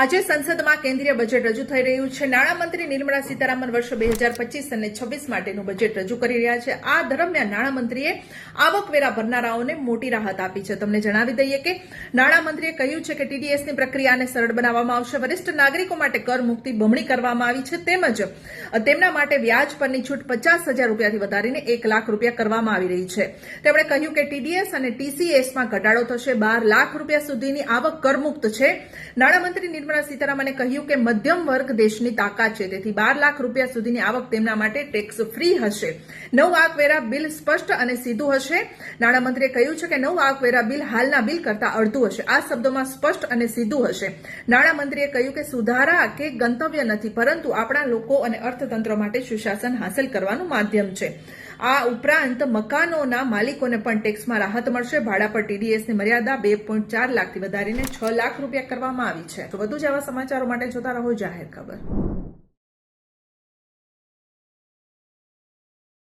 આજે સંસદમાં કેન્દ્રીય બજેટ રજૂ થઈ રહ્યું છે. નાણામંત્રી નિર્મલા સીતારામન વર્ષ બે હજાર પચીસ અને છવ્વીસ માટેનું બજેટ રજૂ કરી રહ્યા છે. આ દરમિયાન નાણામંત્રીએ આવકવેરા ભરનારાઓને મોટી રાહત આપી છે. તમને જણાવી દઈએ કે નાણામંત્રીએ કહ્યું છે કે ટીડીએસની પ્રક્રિયાને સરળ બનાવવામાં આવશે. વરિષ્ઠ નાગરિકો માટે કર મુક્તિ બમણી કરવામાં આવી છે. તેમજ તેમના માટે વ્યાજ પરની છૂટ પચાસ હજાર રૂપિયાથી વધારીને એક લાખ રૂપિયા કરવામાં આવી રહી છે. તેમણે કહ્યું કે ટીડીએસ અને ટીસીએસમાં ઘટાડો થશે. બાર લાખ રૂપિયા સુધીની આવક કરમુક્ત છે. નાણામંત્રી નિર્મલા સીતારામને કહ્યું કે મધ્યમ વર્ગ દેશની તાકાત છે. તેથી બાર લાખ રૂપિયા સુધીની આવક તેમના માટે ટેક્સ ફ્રી હશે. નવ આવકવેરા બિલ સ્પષ્ટ અને સીધું હશે. નાણામંત્રીએ કહ્યું છે કે નવ આવકવેરા બિલ હાલના બિલ કરતા અડધું હશે. આ શબ્દોમાં સ્પષ્ટ અને સીધું હશે. નાણામંત્રીએ કહ્યું કે સુધારા કે ગંતવ્ય નથી, પરંતુ આપણા લોકો અને અર્થતંત્ર માટે સુશાસન હાંસલ કરવાનું માધ્યમ છે. આ ઉપરાંત મકાનોના માલિકોને પણ ટેક્સમાં રાહત મળશે. ભાડા પર ટીડીએસની મર્યાદા બે પોઈન્ટ ચાર લાખથી વધારીને છ લાખ રૂપિયા કરવામાં આવી છે. તો વધુ જેવા સમાચારો માટે જોતા રહો જાહેર ખબર.